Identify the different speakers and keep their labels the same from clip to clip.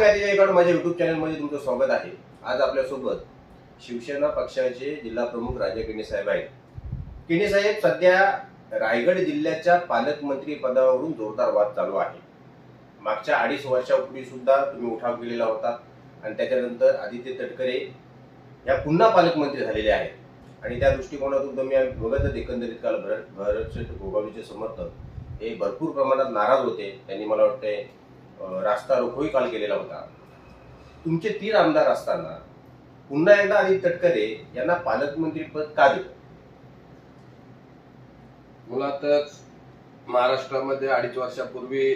Speaker 1: मी माझ्या युट्यूब चॅनलमध्ये तुमचं स्वागत आहे. आज आपल्यासोबत शिवसेना पक्षाचे जिल्हा प्रमुख राजा किणे साहेब आहेत. किणे साहेब सध्या रायगड जिल्ह्याच्या पालकमंत्री पदावरून जोरदार वाद चालू आहे. मागच्या अडीच वर्षापूर्वी सुद्धा तुम्ही उठाव केलेला होता आणि त्याच्यानंतर आदित्य तटकरे या पुन्हा पालकमंत्री झालेले आहेत. आणि त्या दृष्टिकोनातून तुम्ही आम्ही बघतच एकंदरीत काल भरत भरतशेठ गोगावलीचे समर्थक हे भरपूर प्रमाणात नाराज होते. त्यांनी मला वाटते रास्ता रोकोही काल केलेला होता. तुमचे तीन आमदार असताना पुन्हा एकदा आदित्य तटकरे यांना पालकमंत्री पद का दिलं
Speaker 2: मुळातच महाराष्ट्रामध्ये अडीच वर्षापूर्वी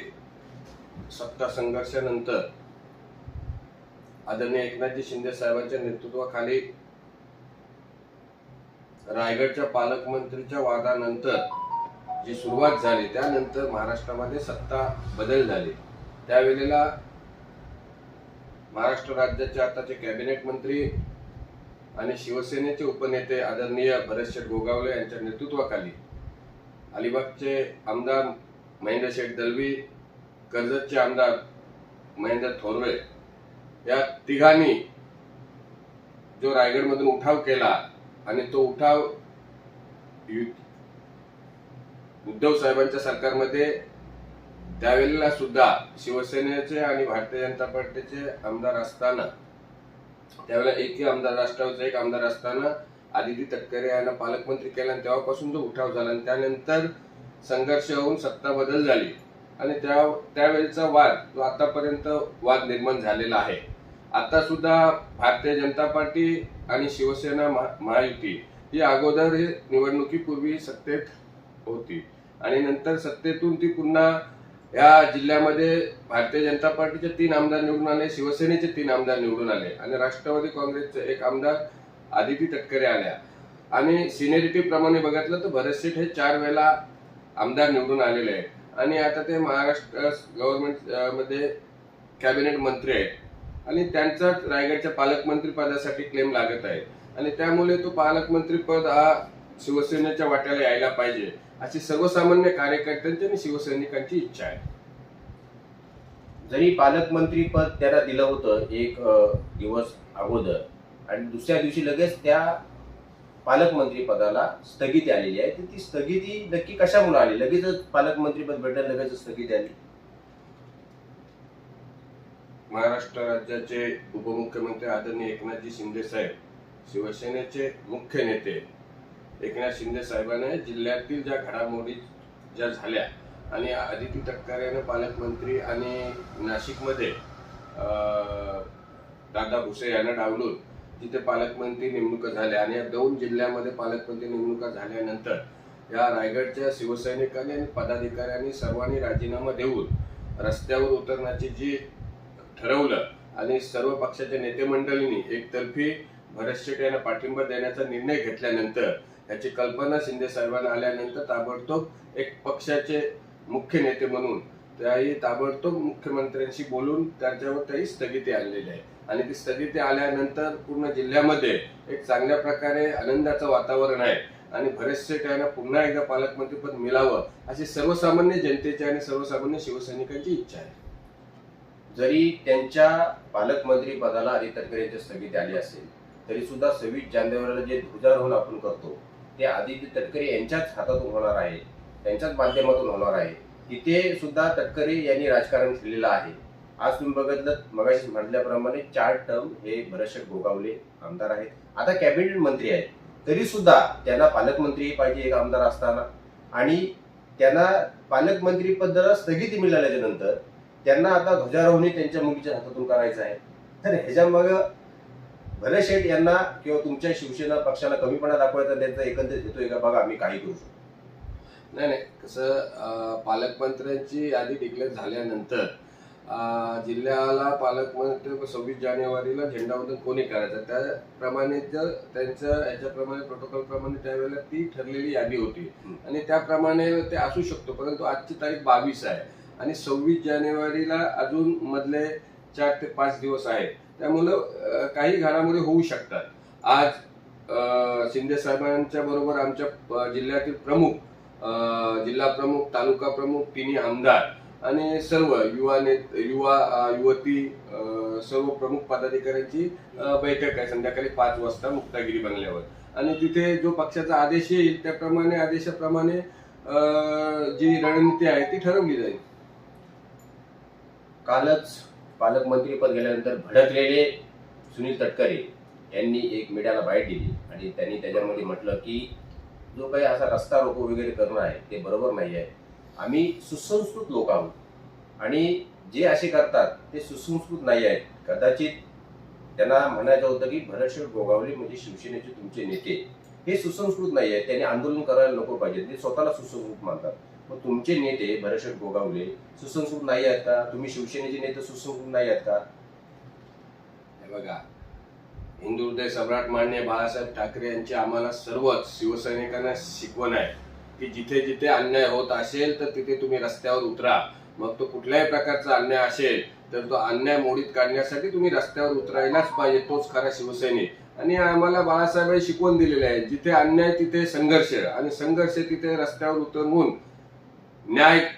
Speaker 2: सत्ता संघर्षानंतर आदरणीय एकनाथजी शिंदे साहेबांच्या नेतृत्वाखाली रायगडच्या पालकमंत्रीच्या वादानंतर जी सुरुवात झाली त्यानंतर महाराष्ट्रामध्ये सत्ता बदल झाले. त्यावेळेला महाराष्ट्र राज्याचे आताचे कॅबिनेट मंत्री आणि शिवसेनेचे उपनेते आदरणीय भरतशेठ गोगावले यांच्या नेतृत्वाखाली अलिबागचे आमदार महेंद्र शेठ दलवी कर्जतचे आमदार महेंद्र थोरवे या तिघांनी जो रायगडमधून उठाव केला आणि तो उठाव उद्धव साहेबांच्या सरकारमध्ये त्यावेळेला सुद्धा शिवसेनेचे आणि भारतीय जनता पार्टीचे आमदार असताना त्यावेळेला एकही आमदार राष्ट्रावरचा एक आमदार असताना आदिती तटकरे यांना पालकमंत्री केला आणि तेव्हापासून जो उठाव झाला आणि त्यानंतर संघर्ष होऊन सत्ता बदल झाली. आणि त्या त्यावेळेचा वाद जो आतापर्यंत वाद निर्माण झालेला आहे. आता सुद्धा भारतीय जनता पार्टी आणि शिवसेना महा- महायुती ही अगोदर ही निवडणुकीपूर्वी सत्तेत होती. आणि नंतर सत्तेतून ती पुन्हा या जिल्ह्यामध्ये भारतीय जनता पार्टीचे तीन आमदार निवडून आले शिवसेनेचे तीन आमदार निवडून आले आणि राष्ट्रवादी काँग्रेसचे एक आमदार आदिती तटकरे आल्या. आणि सिनियरिटी प्रमाणे बघितलं तर भरतशेठ हे चार वेळा आमदार निवडून आलेले आहेत. आणि आता ते महाराष्ट्र गव्हर्नमेंटमध्ये कॅबिनेट मंत्री आहेत. आणि त्यांचा रायगडच्या पालकमंत्री पदासाठी क्लेम लागत आहे. आणि त्यामुळे तो पालकमंत्री पद हा शिवसेनेच्या वाट्याला यायला पाहिजे. अशी सर्वसामान्य कार्यकर्त्यांची आणि शिवसैनिकांची इच्छा आहे.
Speaker 1: जरी पालकमंत्री पद त्यांना दिलं होतं एक दिवस अगोदर आणि दुसऱ्या दिवशी लगेच त्या पालकमंत्री पदाला स्थगिती आलेली आहे तर ती स्थगिती नक्की कशामुळे आली? लगेचच पालकमंत्री पद भेटायला लगेच स्थगिती आली.
Speaker 2: महाराष्ट्र राज्याचे उपमुख्यमंत्री आदरणीय एकनाथजी शिंदे साहेब शिवसेनेचे मुख्य नेते एकनाथ शिंदे साहेबांनी जिल्ह्यातील ज्या घडामोडी ज्या झाल्या आणि आदिती तटकरेने पालकमंत्री आणि नाशिकमध्ये दादा भुसे यांना डावलून तिथे पालकमंत्री नेमणुका झाल्या आणि या दोन जिल्ह्यामध्ये पालकमंत्री नेमणुका झाल्यानंतर या रायगडच्या शिवसैनिकांनी आणि पदाधिकाऱ्यांनी सर्वांनी राजीनामा देऊन रस्त्यावर उतरण्याची जी ठरवलं आणि सर्व पक्षाच्या नेतेमंडळींनी एकतर्फी भरत शेट यांना पाठिंबा देण्याचा निर्णय घेतल्यानंतर याची कल्पना शिंदे साहेबांना आल्यानंतर ताबडतोब एक पक्षाचे मुख्य नेते म्हणून त्याही ताबडतोब मुख्यमंत्र्यांशी बोलून त्यांच्यावर त्याही स्थगिती आणलेली आहे. आणि ती स्थगिती आल्यानंतर पूर्ण जिल्ह्यामध्ये एक चांगल्या प्रकारे आनंदाचं वातावरण आहे. आणि बरेचसे त्यांना पुन्हा एकदा पालकमंत्रीपद मिळावं अशी सर्वसामान्य जनतेची आणि सर्वसामान्य शिवसैनिकांची इच्छा आहे.
Speaker 1: जरी त्यांच्या पालकमंत्री पदाला आदित्य तटकरे यांची स्थगिती आली असेल तरी सुद्धा सव्वीस जानेवारीला जे ध्वजारोहण आपण करतो ते आदित्य तटकरे यांच्याच हातातून होणार आहे त्यांच्याच माध्यमातून होणार आहे. तिथे सुद्धा तटकरे यांनी राजकारण केलेलं आहे. आज तुम्ही बघितलं मगाशी म्हटल्याप्रमाणे चार टर्म हे भरशक गोगावले आमदार आहेत. आता कॅबिनेट मंत्री आहेत. तरी सुद्धा त्यांना पालकमंत्री पाहिजे एक आमदार असताना. आणि त्यांना पालकमंत्री पदाला स्थगिती मिळाल्याच्या नंतर त्यांना आता ध्वजारोहणी त्यांच्या मुलीच्या हातातून करायचं आहे. तर ह्याच्यामाग भले शेठ यांना किंवा तुमच्या शिवसेना पक्षाला कमीपणा दाखवायचा त्यांचा एकंदरीत आहे का बघा आम्ही काही करू शकतो
Speaker 2: नाही. नाही कसं पालकमंत्र्यांची यादी डिक्लेअर झाल्यानंतर जिल्ह्याला पालकमंत्री सव्वीस जानेवारीला झेंडावंदन कोणी करायचं? त्याप्रमाणे जर त्यांचं याच्याप्रमाणे प्रोटोकॉल प्रमाणे त्यावेळेला ती ठरलेली यादी होती. आणि त्याप्रमाणे ते असू शकतो परंतु आजची तारीख बावीस आहे. आणि सव्वीस जानेवारीला अजून मधले चार ते पाच दिवस आहेत. त्यामुळं काही घडामोडी होऊ शकतात. आज शिंदे साहेबांच्या बरोबर आमच्या जिल्ह्यातील प्रमुख जिल्हा प्रमुख तालुका प्रमुख तिन्ही आमदार आणि सर्व युवा नेत युवा युवती सर्व प्रमुख पदाधिकाऱ्यांची बैठक आहे. संध्याकाळी पाच वाजता मुक्तागिरी बंगल्यावर. आणि तिथे जो पक्षाचा आदेश येईल त्याप्रमाणे आदेशाप्रमाणे अं, जी रणनीती आहे ती ठरवली जाईल.
Speaker 1: कालच पालकमंत्री पद गेल्यानंतर भडकलेले सुनील तटकरे यांनी एक मीडियाला बाईट दिली. आणि त्यांनी त्याच्यामध्ये म्हटलं की जो काही असा रस्ता रोको वगैरे करणं आहे ते बरोबर नाही आहे आम्ही सुसंस्कृत लोक आहोत. आणि जे असे करतात ते सुसंस्कृत नाही आहेत कदाचित त्यांना म्हणायचं होतं की भरतशेठ गोगावले म्हणजे शिवसेनेचे तुमचे नेते. हे सुसंस्कृत नाही आहेत त्यांनी आंदोलन करायला नको पाहिजे. ते स्वतःला सुसंस्कृत मानतात. मग तुमचे नेते भरशक गोगावले सुसंस्कृत नाही आहेत का? तुम्ही शिवसेनेचे नेते सुसंस्कृत नाही आहेत का?
Speaker 2: हे बघा हिंदू हृदय सम्राट मान्य बाळासाहेब ठाकरे यांची आम्हाला सर्वच शिवसैनिकांना शिकवण आहे की जिथे जिथे अन्याय होत असेल तर तिथे तुम्ही रस्त्यावर उतरा. मग तो कुठल्याही प्रकारचा अन्याय असेल तर तो अन्याय मोडीत काढण्यासाठी तुम्ही रस्त्यावर उतरायलाच पाहिजे तोच खरा शिवसैनिक. आणि आम्हाला बाळासाहेब शिकवून दिलेले आहे जिथे अन्याय तिथे संघर्ष आणि संघर्ष तिथे रस्त्यावर उतरवून न्याय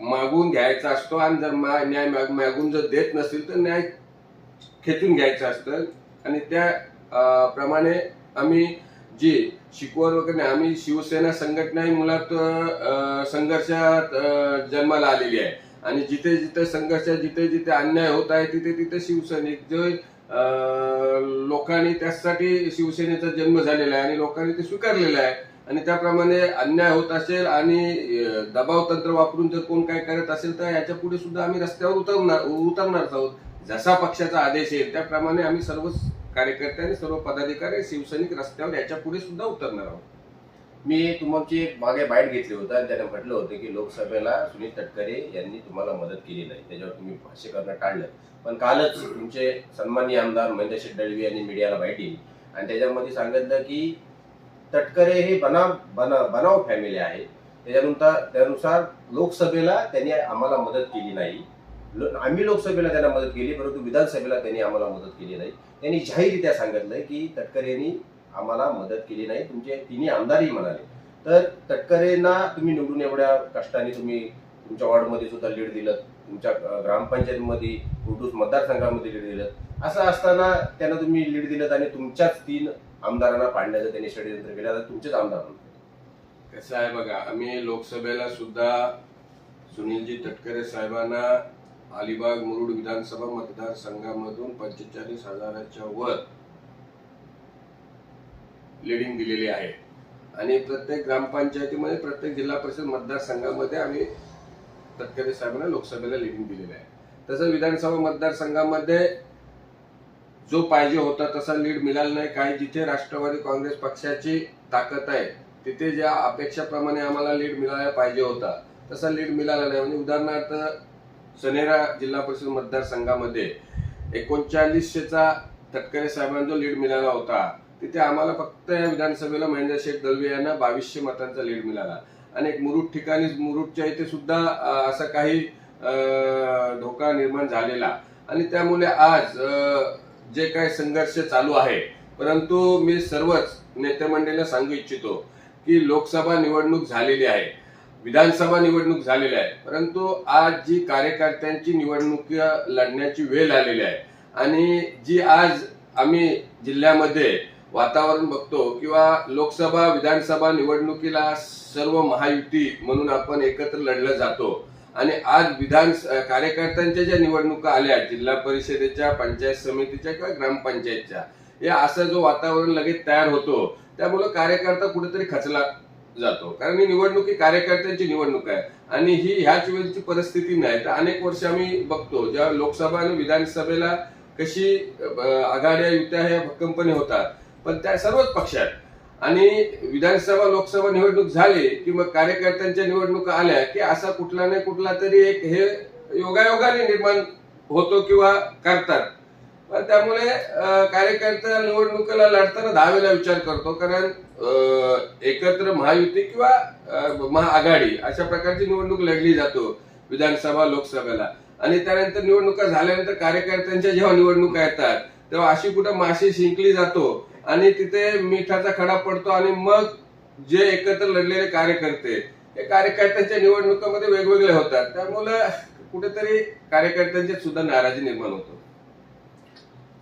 Speaker 2: मागून घ्यायचा असतो आणि जर मा- न्याय माग- मागून जर देत नसेल तर न्याय खेचून घ्यायचं असतं. आणि त्या प्रमाणे आम्ही जी शिकवण वगैरे नाही, आम्ही शिवसेना संघटना ही मुलात संघर्षात जन्माला आलेली आहे. आणि जिथे जिथे संघर्ष जिथे जिथे अन्याय होत आहे तिथे तिथे शिवसैनिक जे लोकांनी त्यासाठी शिवसेनेचा जन्म झालेला आहे आणि लोकांनी ते स्वीकारलेलं आहे. आणि त्याप्रमाणे अन्याय होत असेल आणि दबाव तंत्र वापरून जर कोण काय करत असेल तर याच्यापुढे सुद्धा आम्ही रस्त्यावर उतरणार उतरणार आहोत. जसा पक्षाचा आदेश येईल त्याप्रमाणे आम्ही सर्व कार्यकर्ते आणि सर्व पदाधिकारी शिवसैनिक रस्त्यावर याच्यापुढे सुद्धा उतरणार आहोत.
Speaker 1: मी तुमची एक मागे बाईट घेतली होता आणि त्याने म्हटलं होतं की लोकसभेला सुनील तटकरे यांनी तुम्हाला मदत केली नाही. त्याच्यावर तुम्ही भाष्य करणं टाळलं. पण कालच तुमचे सन्माननीय आमदार महेंद्र शेठ दळवी यांनी मीडियाला बाईट दिली. आणि त्याच्यामध्ये सांगितलं की तटकरे हे बनाव बना बनाव फॅमिली आहे. त्याच्यानंतर त्यानुसार लोकसभेला त्यांनी आम्हाला मदत केली नाही. लो- आम्ही लोकसभेला त्यांना मदत केली परंतु विधानसभेला त्यांनी आम्हाला मदत केली नाही. त्यांनी जाहीररित्या सांगितलंय की तटकरे यांनी आम्हाला मदत केली नाही. तुमचे तिन्ही आमदारही म्हणाले. तर तटकरेंना तुम्ही निवडून एवढ्या कष्टाने तुम्ही तुमच्या वॉर्डमध्ये सुद्धा लीड दिलं तुमच्या ग्रामपंचायतमध्ये ग्रामपंचायतीमध्ये मतदारसंघामध्ये लीड दिलं. असं असताना त्यांना तुम्ही लीड दिलं आणि तुमच्याच तीन आमदारांना पाडण्याचं त्यांनी षडयंत्र केलं. आता तुमचेच आमदार
Speaker 2: कसं आहे बघा आम्ही लोकसभेला सुद्धा सुनीलजी तटकरे साहेबांना अलिबाग मुरुड विधानसभा मतदारसंघामधून पंचेचाळीस हजाराच्या वर लिडिंग दिलेली आहे. आणि प्रत्येक ग्रामपंचायतीमध्ये प्रत्येक जिल्हा परिषद मतदारसंघामध्ये आम्ही तटकरे साहेबांना लोकसभेला लिडिंग दिलेली आहे. तसंच विधानसभा मतदारसंघामध्ये जो पाहिजे होता तसा लीड मिळाला नाही. काही जिथे राष्ट्रवादी काँग्रेस पक्षाची ताकद आहे तिथे ज्या अपेक्षाप्रमाणे आम्हाला लीड मिळायला पाहिजे होता तसा लीड मिळाला नाही. म्हणजे उदाहरणार्थ सनेरा जिल्हा परिषद मतदारसंघामध्ये एकोणचाळीसशेचा तटकरे साहेबांना जो लीड मिळाला होता तिथे आम्हाला फक्त या विधानसभेला महेंद्र शेख दलवे यांना बावीसशे मतांचा लीड मिळाला. आणि एक मुरुड ठिकाणी मुरुडच्या इथे सुद्धा असा काही धोका निर्माण झालेला. आणि त्यामुळे आज जे काही संघर्ष चालू आहे. परंतु मी सर्वच नेतेमंडळीला सांगू इच्छितो की लोकसभा निवडणूक झालेली आहे विधानसभा निवडणूक झालेली आहे. परंतु आज जी कार्यकर्त्यांची निवडणूक लढण्याची वेळ आलेली आहे आणि जी आज आम्ही जिल्ह्यामध्ये वातावरण बघतो किंवा लोकसभा विधानसभा निवडणुकीला सर्व महायुती म्हणून आपण एकत्र लढलं जातो आणि आज विधान कार्यकर्त्यांच्या ज्या निवडणुका आल्या जिल्हा परिषदेच्या पंचायत समितीच्या किंवा ग्रामपंचायतच्या या असं जो वातावरण लगेच तयार होतो त्यामुळे कार्यकर्ता कुठेतरी खचला जातो. कारण ही निवडणूक ही कार्यकर्त्यांची निवडणूक आहे आणि ही ह्याच वेळची परिस्थिती नाही. तर अनेक वर्ष आम्ही बघतो जेव्हा लोकसभा आणि विधानसभेला कशी आघाड्या युत्या ह्या भक्कमपणे होतात. पण त्या सर्वच पक्षात आणि विधानसभा लोकसभा निवडणूक झाली की मग कार्यकर्त्यांच्या निवडणुका आल्या की असा कुठला नाही कुठला तरी एक हे योगायोगाने निर्माण होतो किंवा करतात. पण त्यामुळे कार्यकर्ता निवडणुकीला लढताना दहावेला विचार करतो. कारण एकत्र महायुती किंवा महाआघाडी अशा प्रकारची निवडणूक लढली जातो विधानसभा लोकसभेला. आणि त्यानंतर निवडणुका झाल्यानंतर कार्यकर्त्यांच्या जेव्हा निवडणुका येतात तेव्हा अशी कुठं माशी शिंकली जातो आणि तिथे मिठाचा खडा पडतो आणि मग जे एकत्र लढलेले कार्यकर्ते हे कार्यकर्त्यांच्या निवडणुकामध्ये वेगवेगळे होतात. त्यामुळं कुठेतरी कार्यकर्त्यांच्यात सुद्धा नाराजी निर्माण होतो.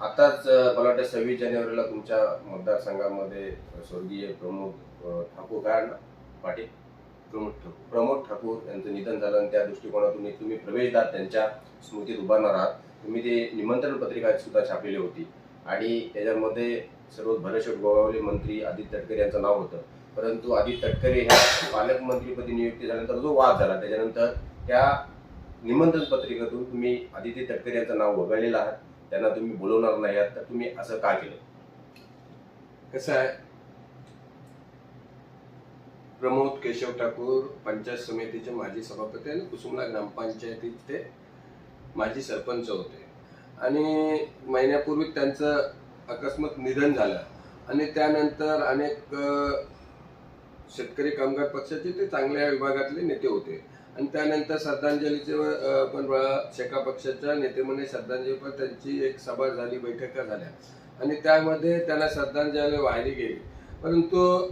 Speaker 1: आताच मला वाटतं सव्वीस जानेवारीला तुमच्या मतदारसंघामध्ये स्वर्गीय प्रमोद अं, ठाकूर काय पाटील?
Speaker 2: प्रमोद ठाकूर.
Speaker 1: प्रमोद ठाकूर यांचं निधन झालं आणि त्या दृष्टिकोनातून तुम्ही प्रवेशदार त्यांच्या स्मृतीत उभारणार आहात. तुम्ही ते निमंत्रण पत्रिका सुद्धा छापलेली होती. आणि त्याच्यामध्ये सर्व भरशेट गोगावले मंत्री आदित्य तटकरे यांचं नाव होतं. परंतु आदित्य तटकरे ह्या पालकमंत्रीपदी नियुक्ती झाल्यानंतर जो वाद झाला त्याच्यानंतर त्या निमंत्रण पत्रिकेतून तुम्ही आदित्य तटकरे यांचं नाव वगळलेलं आहात. त्यांना तुम्ही बोलवणार नाही आहात तर तुम्ही असं का केलं?
Speaker 2: कसं आहे? प्रमोद केशव ठाकूर पंचायत समितीचे माजी सभापती आणि कुसुमला ग्रामपंचायतीचे माजी सरपंच होते. आणि महिन्यापूर्वी त्यांचं अकस्मात निधन झालं. आणि त्यानंतर अनेक शेतकरी कामगार पक्षाचे ते चांगल्या विभागातले नेते होते. आणि त्यानंतर श्रद्धांजलीचे पण शेका पक्षाच्या नेतेमंडळी श्रद्धांजली पण त्यांची एक सभा झाली बैठका झाल्या. आणि त्यामध्ये त्यांना श्रद्धांजली वाहिली गेली. परंतु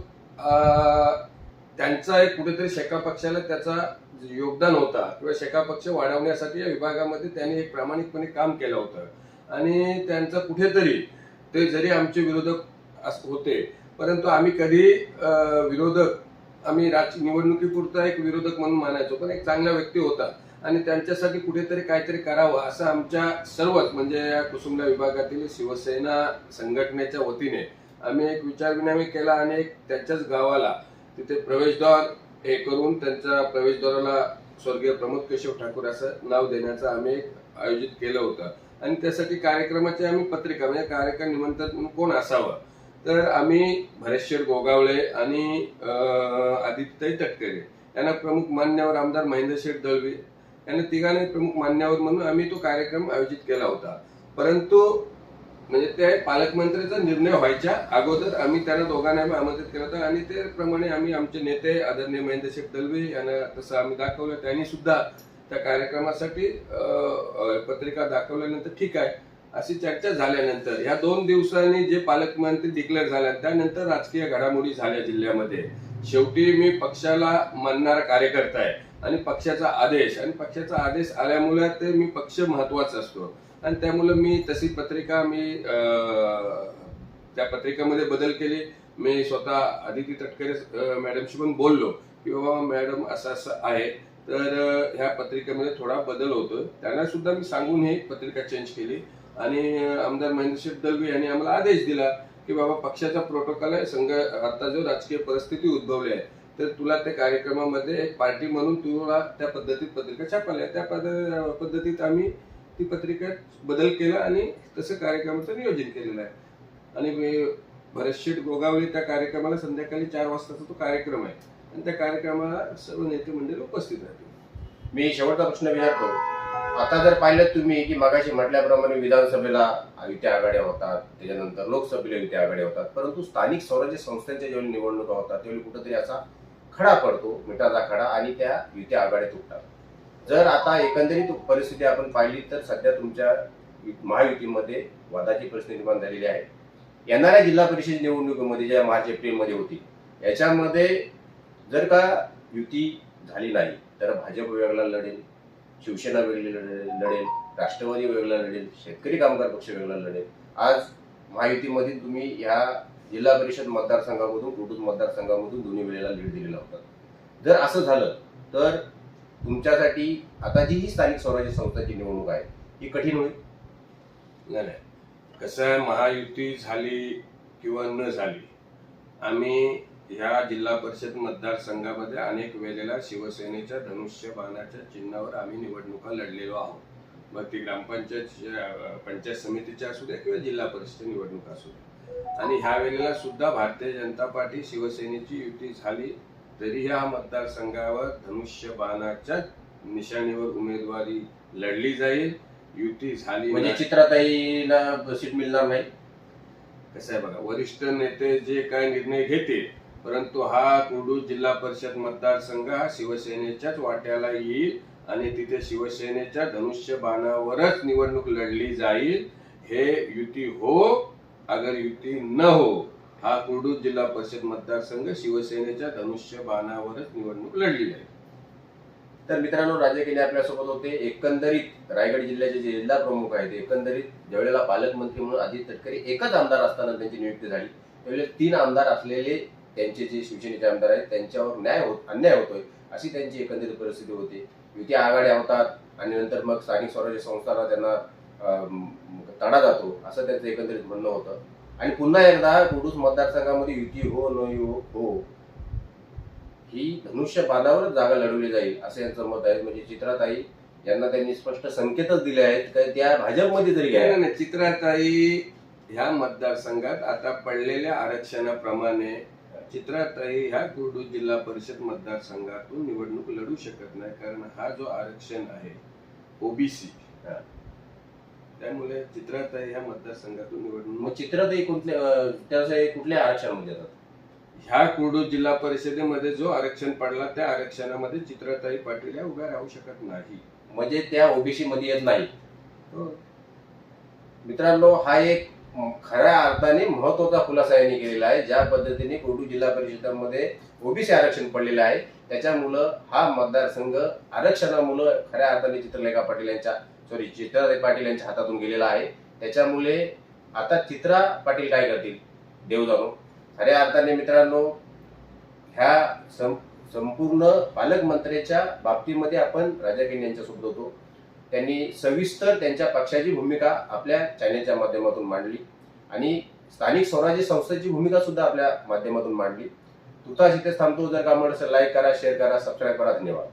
Speaker 2: त्यांचा एक कुठेतरी शेका पक्षाला त्याचा योगदान होता किंवा शेका पक्ष वाढवण्यासाठी या विभागामध्ये त्यांनी एक प्रामाणिकपणे काम केलं होतं. आणि त्यांचा कुठेतरी ते जरी आमचे विरोधक होते परंतु आम्ही कधी विरोधक आम्ही राज निवडणुकीपुरता एक विरोधक म्हणून मानायचो पण एक चांगला व्यक्ती होता. आणि त्यांच्यासाठी कुठेतरी काहीतरी करावं असं आमच्या सर्वच म्हणजे या कुसुमला विभागातील शिवसेना संघटनेच्या वतीने आम्ही एक विचारविनिमय केला आणि एक त्याच्याच गावाला तिथे प्रवेशद्वार हे करून त्यांच्या प्रवेशद्वाराला स्वर्गीय प्रमोद केशव ठाकूर असं नाव देण्याचं आम्ही एक आयोजित केलं होतं. आणि त्यासाठी कार्यक्रमाची आम्ही पत्रिका म्हणजे कार्यक्रम निमंत्रण कोण असावं? तर आम्ही भरेश्वर गोगावळे आणि आदित्य तटकरे यांना प्रमुख मान्यवर आमदार महेंद्र शेठ दळवी यांना तिघांनी प्रमुख मान्यवर म्हणून आम्ही तो कार्यक्रम आयोजित केला होता. परंतु म्हणजे ते पालकमंत्र्याचा निर्णय व्हायच्या अगोदर आम्ही त्यांना दोघांना आम्ही आमंत्रित केलं होतं आणि त्याप्रमाणे आम्ही आमचे नेते आदरणीय महेंद्र शेठ दळवी यांना तसं आम्ही दाखवलं. त्यांनी सुद्धा त्या कार्यक्रमासाठी पत्रिका दाखवल्यानंतर ठीक आहे. अशी चर्चा झाल्यानंतर या दोन दिवसांनी जे पालकमंत्री डिक्लेअर झाल्या त्यानंतर राजकीय घडामोडी झाल्या जिल्ह्यामध्ये. शेवटी मी पक्षाला मानणारा कार्यकर्ता आहे आणि पक्षाचा आदेश आणि पक्षाचा आदेश आल्यामुळे ते मी पक्ष महत्त्वाचा असतो. आणि त्यामुळे मी तशी पत्रिका मी त्या पत्रिकेमध्ये बदल केले. मी स्वतः आदिती तटकरे मॅडमशी पण बोललो की बाबा मॅडम असं असं आहे. तर ह्या पत्रिकेमध्ये थोडा बदल होतो त्यांना सुद्धा मी सांगून ही पत्रिका चेंज केली. आणि आमदार महेंद्रशेठ दलवी यांनी आम्हाला आदेश दिला की बाबा पक्षाचा प्रोटोकॉल आहे. संघ आता जो राजकीय परिस्थिती उद्भवली आहे तर तुला त्या कार्यक्रमामध्ये एक पार्टी म्हणून तुला त्या पद्धतीत पत्रिका छापल्या त्या पद्धतीत आम्ही ती पत्रिका बदल केला आणि तसं कार्यक्रमाचं नियोजन केलेलं आहे. आणि भरतशेठ गोगावली त्या कार्यक्रमाला संध्याकाळी चार वाजताचा तो कार्यक्रम आहे. आणि त्या कार्यक्रमाला सर्व नेते मंडळी उपस्थित राहतील.
Speaker 1: मी शेवटचा प्रश्न विचारतो. आता जर पाहिलं तुम्ही की मगाशी म्हटल्याप्रमाणे विधानसभेला युत्या आघाड्या होतात त्याच्यानंतर लोकसभेला युत्या आघाड्या होतात परंतु स्थानिक स्वराज्य संस्थांच्या ज्यावेळी निवडणुका होतात त्यावेळी कुठेतरी असा खडा पडतो मिठाचा खडा आणि त्या युत्या आघाड्या तुटतात. जर आता एकंदरीत परिस्थिती आपण पाहिली तर सध्या तुमच्या महायुतीमध्ये वादाची परिस्थिती निर्माण झालेली आहे. येणाऱ्या जिल्हा परिषद निवडणुकीमध्ये ज्या मार्च एप्रिलमध्ये होती याच्यामध्ये जर का युती झाली नाही तर भाजप वेगळा लढेल शिवसेना वेगळी लढेल राष्ट्रवादी वेगळा लढेल शेतकरी कामगार पक्ष वेगळा लढेल. आज महायुतीमध्ये तुम्ही ह्या जिल्हा परिषद मतदारसंघामधून कुटुंब मतदारसंघामधून दोन्ही वेळेला लीड दिलेला होता. जर असं झालं तर तुमच्यासाठी आता जी ही स्थानिक स्वराज्य संस्थाची निवडणूक आहे ही कठीण होईल?
Speaker 2: नाही नाही. कसं आहे महायुती झाली किंवा न झाली आम्ही ह्या जिल्हा परिषद मतदारसंघामध्ये अनेक वेळेला शिवसेनेच्या धनुष्यबाणाच्या चिन्हावर आम्ही निवडणुका लढलेलो आहोत. मग ती ग्रामपंचायत पंचायत समितीच्या असू द्या किंवा जिल्हा परिषद निवडणुका असू द्या आणि ह्या वेळेला सुद्धा भारतीय जनता पार्टी शिवसेनेची युती झाली तरी ह्या मतदारसंघावर धनुष्यबाणाच्या निशाणीवर उमेदवारी लढली जाईल. युती झाली
Speaker 1: म्हणजे. चित्राताईला सीट मिळणार नाही?
Speaker 2: कसं आहे बघा वरिष्ठ नेते जे काय निर्णय घेते परंतु हा कुर्डू जिल्हा परिषद मतदारसंघ हा शिवसेनेच्याच वाट्याला येईल आणि तिथे शिवसेनेच्या धनुष्य बाणावरच निवडणूक लढली जाईल. हे युती हो अगर युती न हो हा कुर्डूज जिल्हा परिषद मतदारसंघ शिवसेनेच्या धनुष्य बाणावरच निवडणूक लढली आहे
Speaker 1: तर मित्रांनो राजे राजकीय आपल्यासोबत होते एकंदरीत रायगड जिल्ह्याचे जे जिल्हा प्रमुख आहेत एकंदरीत ज्यावेळेला पालकमंत्री म्हणून आदित्य तटकरे एकच आमदार असताना त्यांची नियुक्ती झाली त्यावेळेला तीन आमदार असलेले त्यांचे जे शिवसेनेचे आमदार आहेत त्यांच्यावर न्याय होत अन्याय होतोय अशी त्यांची एकंदरीत परिस्थिती होती. युती आघाड्या होतात आणि नंतर मग स्थानिक स्वराज्य संस्थांना त्यांना तडा जातो असं त्यांचं एकंदरीत म्हणणं होतं. आणि पुन्हा एकदा कुडूस मतदारसंघामध्ये युती हो न हो हो ही धनुष्य बाणावरच जागा लढवली जाईल असं यांचं मत आहे. म्हणजे चित्राताई यांना त्यांनी स्पष्ट संकेतच दिले आहेत की त्या भाजपमध्ये जरी
Speaker 2: नाही,
Speaker 1: घ्या
Speaker 2: चित्राताई ह्या मतदारसंघात आता पडलेल्या आरक्षणाप्रमाणे चित्राताई ह्या कुर्डू जिल्हा परिषद मतदारसंघातून निवडणूक लढू शकत नाही कारण हा जो आरक्षण आहे ओबीसी
Speaker 1: हा.
Speaker 2: त्यामुळे चित्राताई ह्या मतदारसंघातून निवडणूक
Speaker 1: मग चित्राताई कुठल्या त्याचं कुठल्या आरक्षणामध्ये येतात
Speaker 2: ह्या कुर्डू जिल्हा परिषदेमध्ये जो आरक्षण पडला त्या आरक्षणामध्ये चित्राताई पाटील या उभ्या राहू शकत नाही.
Speaker 1: म्हणजे त्या ओबीसी मध्ये येत नाही मित्रांनो हा एक खऱ्या अर्थाने महत्त्वाचा खुलासा यांनी केलेला आहे. ज्या पद्धतीने कोर्टू जिल्हा परिषदामध्ये ओबीसी आरक्षण पडलेलं आहे त्याच्यामुळं हा मतदारसंघ आरक्षणामुळं खऱ्या अर्थाने चित्रलेखा पाटील यांच्या सॉरी चित्राताई पाटील यांच्या हातातून गेलेला आहे. त्याच्यामुळे आता चित्रा पाटील काय करतील? देवदानो खऱ्या अर्थाने मित्रांनो ह्या सं- संपूर्ण पालकमंत्र्याच्या बाबतीमध्ये आपण राजा यांच्यासोबत होतो. त्यांनी सविस्तर त्यांच्या पक्षाची भूमिका आपल्या चॅनेलच्या माध्यमातून मांडली आणि स्थानिक स्वराज्य संस्थेची भूमिका सुद्धा आपल्या माध्यमातून मांडली. तुताच इथेच थांबतो. जर का म्हणलं लाईक करा शेअर करा सबस्क्राईब करा. धन्यवाद.